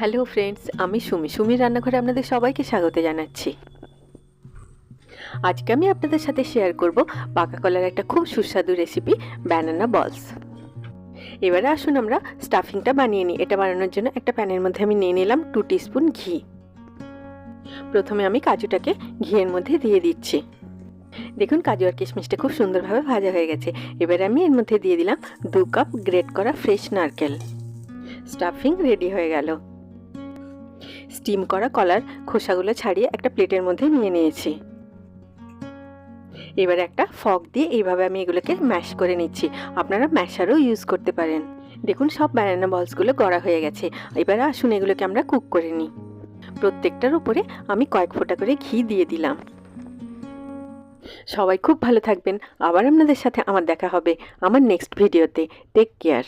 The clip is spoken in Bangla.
হ্যালো ফ্রেন্ডস, আমি সুমি। সুমির রান্নাঘরে আপনাদের সবাইকে স্বাগত জানাচ্ছি। আজকে আমি আপনাদের সাথে শেয়ার করব পাকা কলার একটা খুব সুস্বাদু রেসিপি ব্যানানা বলস এবারে আসুন আমরা স্টাফিংটা বানিয়ে নিই। এটা বানানোর জন্য একটা প্যানের মধ্যে আমি নিয়ে নিলাম টু টিস্পুন ঘি। প্রথমে আমি কাজুটাকে ঘিয়ের মধ্যে দিয়ে দিচ্ছি। দেখুন, কাজু আর কিশমিশটা খুব সুন্দরভাবে ভাজা হয়ে গেছে। এবারে আমি এর মধ্যে দিয়ে দিলাম দু কাপ গ্রেট করা ফ্রেশ নারকেল। স্টাফিং রেডি হয়ে গেল। স্টিম করা কলার খোসাগুলো ছাড়িয়ে একটা প্লেটের মধ্যে নিয়ে নিয়েছি। এবার একটা ফক দিয়ে এইভাবে আমি এগুলোকে ম্যাশ করে নিচ্ছি। আপনারা ম্যাশারও ইউজ করতে পারেন। দেখুন, সব ব্যানানা বলসগুলো গড়া হয়ে গেছে। এবারে আসুন এগুলোকে আমরা কুক করে নিই। প্রত্যেকটার উপরে আমি কয়েক ফোঁটা করে ঘি দিয়ে দিলাম। সবাই খুব ভালো থাকবেন। আবার আপনাদের সাথে আমার দেখা হবে। আমার নেক্সট ভিডিওতে টেক কেয়ার